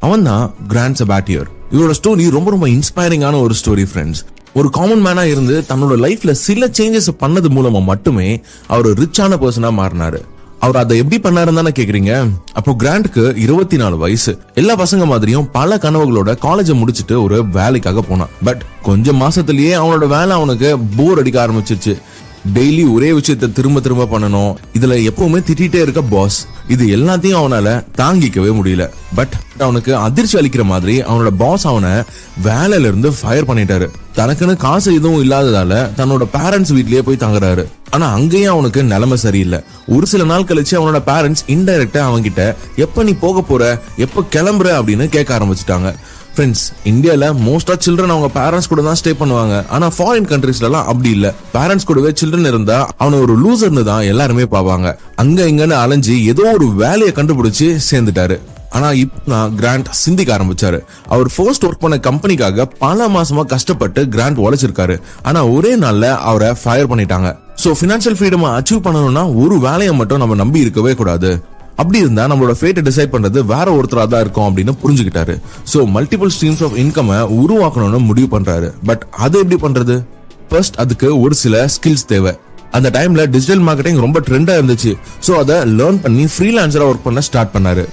அவன் தான் கிராண்ட் செபாட்டியர் இவரோட ஸ்டோரி ரொம்ப ரொம்ப இன்ஸ்பைரிங்கான ஒரு ஸ்டோரி ஃப்ரெண்ட்ஸ் ஒரு காமன் மேனா இருந்து தன்னோட லைஃப்ல சில சேஞ்சஸ் பண்ணது மூலமா மட்டுமே அவர் ரிச்சான பர்சனா மாறினாரு. அவர் அதை எப்படி பண்ணாருன்னு தானே கேக்குறீங்க? அப்போ கிராண்ட்க்கு இருபத்தி நாலு வயசு. எல்லா பசங்க மாதிரியும் பல கனவுகளோட காலேஜை முடிச்சுட்டு ஒரு வேலைக்காக போனான். பட் கொஞ்சம் மாசத்திலேயே அவனோட வேலை அவனுக்கு போர் அடிக்க ஆரம்பிச்சிருச்சு. டெய்லி ஒரே விஷயத்த திரும்ப திரும்ப பண்ணணும். இதுல எப்பவுமே திட்டிகிட்டே இருக்க பாஸ் இது எல்லாத்தையும் அவனால தாங்கிக்கவே முடியல. பட் அவனுக்கு அதிர்ச்சி அளிக்கிற மாதிரி அவனோட பாஸ் அவனை வேலையில இருந்து ஃபயர் பண்ணிட்டாரு. தனக்குன்னு காசு எதுவும் இல்லாததால தன்னோட பேரண்ட்ஸ் வீட்லயே போய் தங்குறாரு. ஆனா அங்கேயும் அவனுக்கு நிலைமை சரியில்லை. ஒரு சில நாள் கழிச்சு அவனோட பேரண்ட்ஸ் இன்டைரக்டா அவன்கிட்ட எப்ப நீ போக போற? எப்ப கிளம்புற? அப்படின்னு கேட்க ஆரம்பிச்சிட்டாங்க. ஃப்ரெண்ட்ஸ் இந்தியாவில் மோஸ்டா சில்ட்ரன் அவங்க பேரண்ட்ஸ் கூட தான் ஸ்டே பண்ணுவாங்க. ஆனா ஃபாரின் கண்ட்ரீஸ்லலாம் அப்படி இல்ல. பேரண்ட்ஸ் கூடவே சில்ட்ரன் இருந்தா அவனை ஒரு லூசர்னு தான் எல்லாருமே பார்ப்பாங்க அங்க இங்கன்னு அலைஞ்சு ஏதோ ஒரு வேலையை கண்டுபிடிச்சு சேர்ந்துட்டாரு. ஆனா இப்ப நான் கிராண்ட் சிந்திக்க ஆரம்பிச்சாரு. அவர் ஃபர்ஸ்ட் ஒர்க் பண்ண கம்பெனிக்காக பல மாசமா கஷ்டப்பட்டு கிராண்ட் உழைச்சிருக்காரு. ஆனா ஒரே நாள்ல அவரை ஃபயர் பண்ணிட்டாங்க. சோ பினான்சியல் ஃப்ரீடம் அச்சீவ் பண்ணணும்னா ஒரு வேலையை மட்டும் நம்ம நம்பி இருக்கவே கூடாது. அப்படி இருந்தா நம்மளோட ஃபேட்டை டிசைட் பண்றது வேற ஒருத்தரா தான் இருக்கும் அப்படின்னு புரிஞ்சுக்கிட்டாரு. So multiple streams of income உருவாக்கணும்னு முடிவு பண்றாரு. பட் அது எப்படி பண்றது? ஃபர்ஸ்ட் அதுக்கு ஒரு சில ஸ்கில்ஸ் தேவை. அந்த டைம்ல டிஜிட்டல் மார்க்கெட்டிங் ரொம்ப ட்ரெண்டா இருந்துச்சு. சோ அதை லேர்ன் பண்ணி ஃப்ரீலான்சரா ஒர்க் பண்ண ஸ்டார்ட் பண்ணாரு.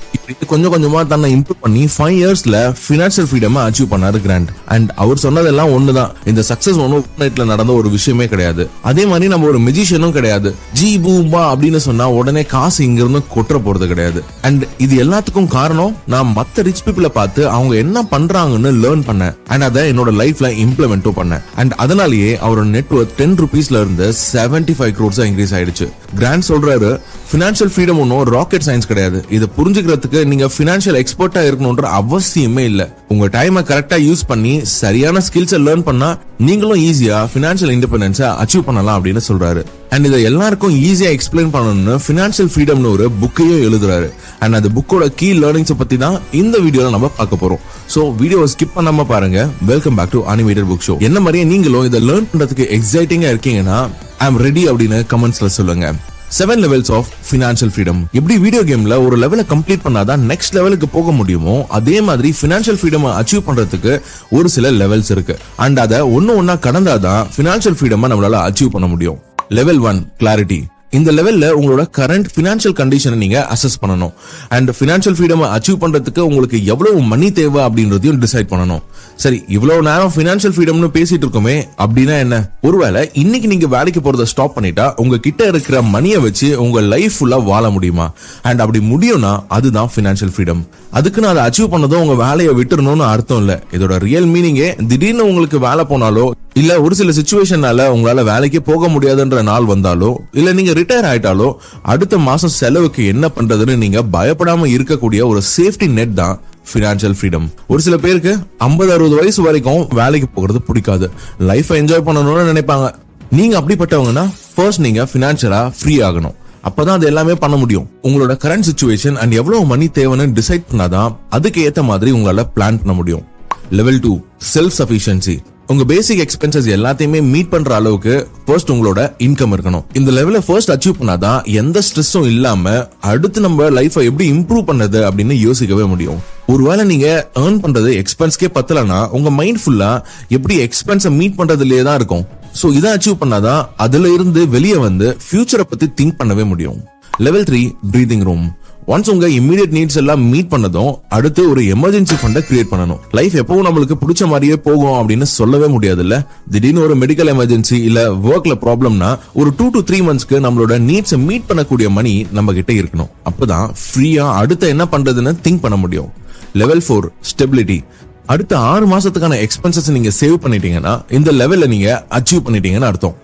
கொஞ்சம் கொஞ்சமா தன்னை இம்ப்ரூவ் பண்ணி ஃபைவ் இயர்ஸ்ல பினான்சியல் ஃப்ரீடம் அச்சீவ் பண்ணாரு கிராண்ட் அண்ட் அவர் சொன்னதெல்லாம் ஒண்ணுதான். இந்த சக்சஸ் ஒன்னும் நைட்ல நடந்த ஒரு விஷயமே கிடையாது. அதே மாதிரி நம்ம ஒரு மெஜிஷியனும் கிடையாது. ஜி பூம்பா அப்படின்னு சொன்னா உடனே காசு இங்க இருந்து கொட்டுற போறது கிடையாது. அண்ட் இது எல்லாத்துக்கும் காரணம் நான் மத்த ரிச் பீப்புளை பார்த்து அவங்க என்ன பண்றாங்கன்னு லேர்ன் பண்ணேன். அண்ட் அதை என்னோட லைஃப்ல இம்ப்ளிமெண்ட்டும் பண்ணேன். அண்ட் அதனாலேயே அவரோட நெட்ஒர்க் டென் ருபீஸ்ல இருந்து செவன்டி ஃபைவ் க்ரோர்ஸ் இன்க்ரீஸ் ஆயிடுச்சு. கிராண்ட் சொல்றாரு ஃபினான்ஷியல் ஃப்ரீடம் ஒன்றும் ராக்கெட் சயின்ஸ் கிடையாது. இதை புரிஞ்சுக்கிறதுக்கு நீங்கள் ஃபினான்ஷியல் எக்ஸ்பர்ட்டாக இருக்கணுன்ற அவசியமே இல்லை. உங்கள் டைமை கரெக்டாக யூஸ் பண்ணி சரியான ஸ்கில்ஸை லேர்ன் பண்ணால் நீங்களும் ஈஸியா ஃபினான்ஷியல் இண்டிபெண்டன்ஸை அச்சீவ் பண்ணலாம் அப்படின்னு சொல்றாரு. அண்ட் இதை எல்லாருக்கும் ஈஸியா எக்ஸ்பிளைன் பண்ணணும்னு ஃபினான்ஷியல் ஃப்ரீடம்னு ஒரு புக்கையும் எழுதுறாரு. அண்ட் அந்த புக்கோட கீ லேர்னிங்ஸை பத்தி தான் இந்த வீடியோல நம்ம பார்க்க போறோம். ஸோ வீடியோவை ஸ்கிப் பண்ணாம பாருங்க. Welcome back to animated book show என்ன மாதிரியே நீங்களும் இதை லேர்ன் பண்றதுக்கு எக்ஸைட்டிங்கா இருக்கீங்கன்னா ஐ எம் ரெடி அப்படின்னு கமெண்ட்ஸ்ல சொல்லுங்க. Seven levels of financial freedom எப்படி வீடியோ கேம்ல ஒரு லெவலை கம்ப்ளீட் பண்ணாதான் நெக்ஸ்ட் லெவலுக்கு போக முடியுமோ அதே மாதிரி ஃபினான்ஷியல் ஃப்ரீடம் அச்சீவ் பண்றதுக்கு ஒரு சில லெவல்ஸ் இருக்கு. அண்ட் அதை ஒன்னு ஒன்னா கடந்தாதான் ஃபினான்ஷியல் ஃப்ரீடம் நம்மளால அச்சீவ் பண்ண முடியும். லெவல் ஒன் கிளாரிட்டி இந்த லெவல்ல உங்களோட கரண்ட் பினான்சியல் கண்டிஷனை நீங்க அசஸ் பண்ணணும். அண்ட் பினான்சியல் ஃப்ரீடம் அச்சீவ் பண்றதுக்கு உங்களுக்கு எவ்வளவு மணி தேவை அப்படின்றதையும் டிசைட் பண்ணணும். சரி இவ்வளவு நேரம் பினான்சியல் ஃப்ரீடம்னு பேசிட்டு இருக்கோமே அப்படின்னா என்ன? ஒருவேளை இன்னைக்கு நீங்க வேலைக்கு போறத ஸ்டாப் பண்ணிட்டா உங்க கிட்ட இருக்கிற மணியை வச்சு உங்க லைஃப் ஃபுல்லா வாழ முடியுமா? அண்ட் அப்படி முடியும்னா அதுதான் பினான்சியல் ஃப்ரீடம் அதுக்கு நான் அதை அச்சீவ் பண்ணதும் உங்க வேலையை விட்டுறணும்னு அர்த்தம் இல்ல. இதோட ரியல் மீனிங்கே திடீர்னு உங்களுக்கு வேலை போனாலோ இல்ல ஒரு சில சுச்சுவேஷனால உங்களால வேலைக்கே போக முடியாதுன்ற நாள் வந்தாலோ இல்ல நீங்க ரிட்டையர் ஆயிட்டாலோ அடுத்த மாசம் செலவுக்கு என்ன பண்றதுன்னு நீங்க பயப்படாம இருக்கக்கூடிய ஒரு சேஃப்டி நெட் தான் ஃபினான்ஷியல் ஃப்ரீடம் ஒரு சில பேருக்கு ஐம்பது அறுபது வயசு வரைக்கும் வேலைக்கு போகிறது பிடிக்காது. லைஃப்பை என்ஜாய் பண்ணணும்னு நினைப்பாங்க. நீங்க அப்படிப்பட்டவங்கன்னா ஃபர்ஸ்ட் நீங்க ஃபினான்ஷியலா ஃப்ரீ ஆகணும். அப்பதான் அது எல்லாமே பண்ண முடியும். உங்களோட கரண்ட் சுச்சுவேஷன் அண்ட் எவ்வளவு மணி தேவைன்னு டிசைட் பண்ணாதான் அதுக்கு ஏத்த மாதிரி உங்களால பிளான் பண்ண முடியும். லெவல் டூ செல்ஃப் சஃபிஷியன்சி உங்க பேசிக் எக்ஸ்பென்சஸ் எல்லாத்தையுமே மீட் பண்ற அளவுக்கு ஃபர்ஸ்ட் உங்களோட இன்கம் இருக்கணும். இந்த லெவல ஃபர்ஸ்ட் அச்சீவ் பண்ணாதான் எந்த ஸ்ட்ரெஸ்ஸும் இல்லாம அடுத்து நம்ம லைஃபை எப்படி இம்ப்ரூவ் பண்ணது அப்படின்னு யோசிக்கவே முடியும். ஒருவேளை நீங்க ஏர்ன் பண்றது எக்ஸ்பென்ஸ்க்கே பத்தலனா உங்க மைண்ட் ஃபுல்லா எப்படி எக்ஸ்பென்ஸை மீட் பண்றதுலயே தான் இருக்கும். சோ இதை அச்சீவ் பண்ணாதான் அதுல இருந்து வெளியே வந்து ஃபியூச்சரை பத்தி திங்க் பண்ணவே முடியும். Level three breathing room once உங்க இமீடியட் நீட்ஸ் எல்லாம் மீட் பண்ணதும் அடுத்து ஒரு எமர்ஜென்சி ஃபண்டை கிரியேட் பண்ணணும். லைஃப் எப்பவும் நம்மளுக்கு பிடிச்ச மாதிரியே போகும் அப்படின்னு சொல்லவே முடியாது இல்ல திடீர்னு ஒரு மெடிக்கல் எமர்ஜென்சி இல்ல ஒர்க்ல ப்ராப்ளம்னா ஒரு டூ டு த்ரீ மந்த்ஸ்க்கு நம்மளோட நீட்ஸ் மீட் பண்ணக்கூடிய மணி நம்ம கிட்ட இருக்கணும். அப்பதான் ஃப்ரீயா அடுத்த என்ன பண்றதுன்னு திங்க் பண்ண முடியும். லெவல் ஃபோர் ஸ்டெபிலிட்டி அடுத்த ஆறு மாசத்துக்கான எக்ஸ்பென்சஸ் நீங்க சேவ் பண்ணிட்டீங்கன்னா இந்த லெவல்ல நீங்க அச்சீவ் பண்ணிட்டீங்கன்னு அர்த்தம்.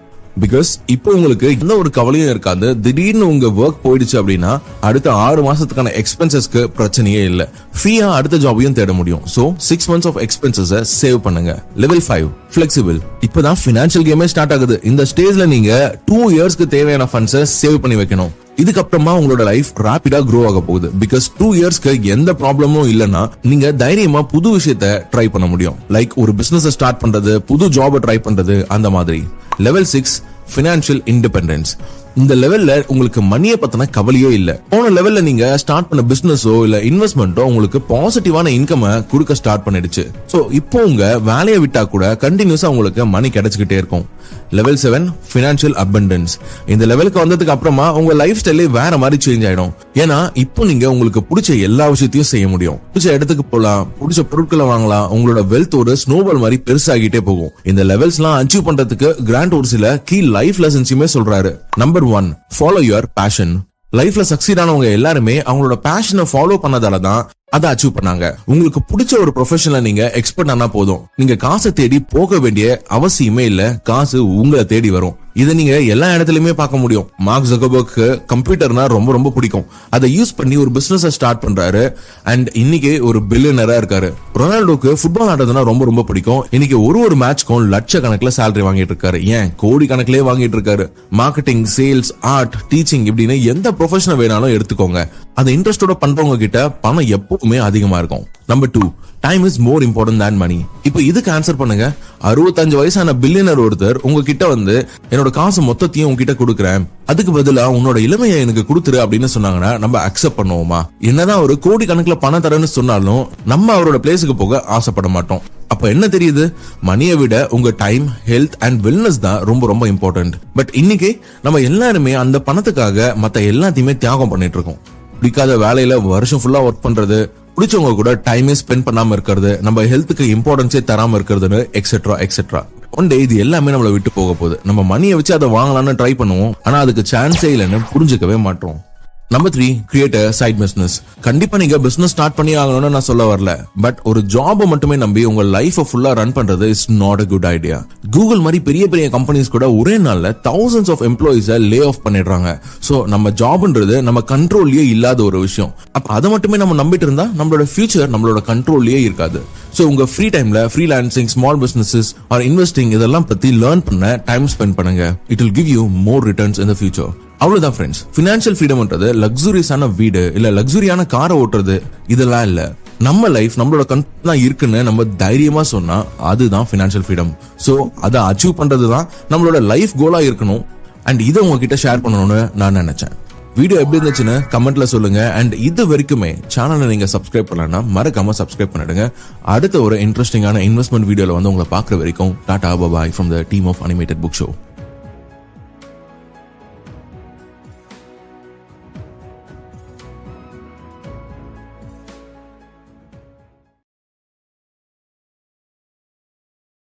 பிகாஸ் இப்போ உங்களுக்கு எந்த ஒரு கவலையும் இருக்காது. திடீர்னு உங்க ஒர்க் போயிடுச்சு அப்படின்னா அடுத்த ஆறு மாசத்துக்கான எக்ஸ்பென்சஸ்க்கு பிரச்சனையே இல்ல. ஃப்ரீயா அடுத்த ஜாபையும் தேட முடியும். So six months of expenses save பண்ணுங்க. லெவல் ஃபைவ் பிளெக்சிபிள் இப்பதான் பினான்சியல் கேமே ஸ்டார்ட் ஆகுது. இந்த ஸ்டேஜ்ல நீங்க டூ இயர்ஸ்க்கு தேவையான ஃபண்ட்ஸை சேவ் பண்ணி வைக்கணும். இதுக்கப்புறமா உங்களோட லைஃப் ராபிடா க்ரோ ஆக போகுது. பிகாஸ் டூ இயர்ஸ்க்கு எந்த ப்ராப்ளமும் இல்லைன்னா நீங்க தைரியமா புது விஷயத்த ட்ரை பண்ண முடியும். லைக் ஒரு பிசினஸ் ஸ்டார்ட் பண்றது புது ஜாபை ட்ரை பண்றது அந்த மாதிரி. லெவல் சிக்ஸ் பினான்சியல் இண்டிபெண்டன்ஸ் இந்த லெவல்ல உங்களுக்கு மணியை பத்தின கவலையோ இல்ல. போன லெவல்ல நீங்க ஸ்டார்ட் பண்ண பிசினஸோ இல்ல இன்வெஸ்ட்மெண்ட்டோ உங்களுக்கு பாசிட்டிவான இன்கம் கொடுக்க ஸ்டார்ட் பண்ணிடுச்சு. சோ இப்போ உங்க வேலையை விட்டா கூட கண்டினியூஸா உங்களுக்கு மணி கிடைச்சுக்கிட்டே இருக்கும். லெவல் செவன் பினான்சியல் அபண்டன்ஸ் இந்த லெவலுக்கு வந்ததுக்கு அப்புறமா உங்க லைஃப் ஸ்டைலே வேற மாதிரி சேஞ்ச் ஆயிடும். ஏன்னா இப்போ நீங்க உங்களுக்கு பிடிச்ச எல்லா விஷயத்தையும் செய்ய முடியும். பிடிச்ச இடத்துக்கு போலாம் பிடிச்ச பொருட்களை வாங்கலாம் உங்களோட வெல்த் ஒரு ஸ்னோபால் மாதிரி பெருசாகிட்டே போகும். இந்த லெவல்ஸ் எல்லாம் அச்சீவ் பண்றதுக்கு கிராண்ட் ஒரு சில கீ லைஃப் லெசன்ஸுமே சொல்றாரு. Number one follow your passion லைஃப்ல சக்சீட் ஆனவங்க எல்லாருமே அவங்களோட பேஷனை ஃபாலோ பண்ணதால தான் அதை அச்சீவ் பண்ணாங்க. உங்களுக்கு பிடிச்ச ஒரு ப்ரொஃபஷன்ல நீங்க எக்ஸ்பர்ட் ஆனா போதும். நீங்க காசை தேடி போக வேண்டிய அவசியமே இல்ல. காசு உங்களை தேடி வரும். இதை நீங்க எல்லா இடத்துலயுமே பார்க்க முடியும். மார்க் ஜகபர்க்கு கம்ப்யூட்டர்னா ரொம்ப ரொம்ப பிடிக்கும். அதை யூஸ் பண்ணி ஒரு பிசினஸ் ஸ்டார்ட் பண்றாரு. அண்ட் இன்னைக்கு ஒரு பில்லியனரா இருக்காரு. ரொனால்டோக்கு ஃபுட்பால் ஆடுறதுனா ரொம்ப ரொம்ப பிடிக்கும். இன்னைக்கு ஒரு ஒரு மேட்ச்க்கும் லட்ச கணக்கில் சேலரி வாங்கிட்டு இருக்காரு. ஏன்? கோடி கணக்கிலே வாங்கிட்டு இருக்காரு. மார்க்கெட்டிங் சேல்ஸ் ஆர்ட் டீச்சிங் இப்படின்னு எந்த ப்ரொஃபஷனை வேணாலும் எடுத்துக்கோங்க. அந்த இன்ட்ரெஸ்டோட பண்றவங்க கிட்ட பணம் எப்பவுமே அதிகமா இருக்கும். Number two time is more important than money இப்போ இதுக்கு ஆன்சர் பண்ணுங்க. அறுபத்தஞ்சு வயசான பில்லியனர் ஒருத்தர் உங்ககிட்ட வந்து என்னோட காசு மொத்தத்தையும் உங்ககிட்ட கொடுக்குறேன். அதுக்கு பதிலா உன்னோட இளமையை எனக்கு கொடுத்துரு அப்படின்னு சொன்னாங்கன்னா நம்ம அக்செப்ட் பண்ணுவோமா? என்னதான் ஒரு கோடி கணக்குல பணம் தரேன்னு சொன்னாலும் நம்ம அவரோட பிளேஸுக்கு போக ஆசைப்பட மாட்டோம். அப்ப என்ன தெரியுது? மணியை விட உங்க டைம் ஹெல்த் அண்ட் வெல்னஸ் தான் ரொம்ப ரொம்ப இம்பார்ட்டன்ட் பட் இன்னைக்கு நம்ம எல்லாருமே அந்த பணத்துக்காக மத்த எல்லாத்தையுமே தியாகம் பண்ணிட்டு இருக்கோம். பிடிக்காத வேலையில வருஷம் ஃபுல்லா ஒர்க் பண்றது பிடிச்சவங்க கூட டைமே ஸ்பெண்ட் பண்ணாம இருக்கிறது நம்ம ஹெல்த்துக்கு இம்பார்ட்டன்ஸே தராம இருக்கிறதுன்னு எக்ஸெட்ரா எக்ஸெட்ரா ஒன் டே இது எல்லாமே நம்மளை விட்டு போக போகுது. நம்ம மணியை வச்சு அதை வாங்கலாம்னு ட்ரை பண்ணுவோம். ஆனா அதுக்கு சான்ஸே இல்லைன்னு புரிஞ்சுக்கவே மாட்டோம். Number three create side business கண்டிப்பா நீங்க பிசினஸ் ஸ்டார்ட் பண்ணி ஆகணும்னு நான் சொல்ல வரல. பட் ஒரு ஜாப் மட்டுமே நம்பி உங்க லைஃப் ஃபுல்லா ரன் பண்றது is not a good idea Google மாதிரி பெரிய பெரிய கம்பெனிஸ் கூட ஒரே நாள்ல thousands of employees lay off பண்ணிடுறாங்க. சோ நம்ம ஜாப்ன்றது நம்ம கண்ட்ரோல்லயே இல்லாத ஒரு விஷயம். அப்ப அதை மட்டுமே நம்ம நம்பிட்டு இருந்தா நம்மளோட ஃபியூச்சர் நம்மளோட கண்ட்ரோல்லயே இருக்காது. சோ உங்க ஃப்ரீ டைம்ல freelancing small businesses or investing இதெல்லாம் பத்தி லேர்ன் பண்ண டைம் ஸ்பெண்ட் பண்ணுங்க. It will give you more returns in the future அவ்வளோதான் ஃப்ரெண்ட்ஸ் ஃபினான்ஷியல் ஃப்ரீடம்ன்றது லக்ஸுரியஸான வீடு இல்லை லக்ஸுரியான காரை ஓட்டுறது இதெல்லாம் இல்லை. நம்ம லைஃப் நம்மளோட கண்ட்ரோல் தான் இருக்குன்னு நம்ம தைரியமாக சொன்னால் அதுதான் ஃபினான்ஷியல் ஃப்ரீடம் ஸோ அதை அச்சீவ் பண்ணுறது தான் நம்மளோட லைஃப் கோலாக இருக்கணும். அண்ட் இதை உங்ககிட்ட ஷேர் பண்ணணும்னு நான் நினச்சேன். வீடியோ எப்படி இருந்துச்சுன்னு கமெண்ட்ல சொல்லுங்க. அண்ட் இது வரைக்குமே சேனலை நீங்க சப்ஸ்கிரைப் பண்ணலன்னா மறக்காம சப்ஸ்கிரைப் பண்ணிடுங்க. அடுத்த ஒரு இன்ட்ரெஸ்டிங்கான இன்வெஸ்ட்மெண்ட் வீடியோல வந்து உங்களை பார்க்குற வரைக்கும் tata bye from the team of animated book show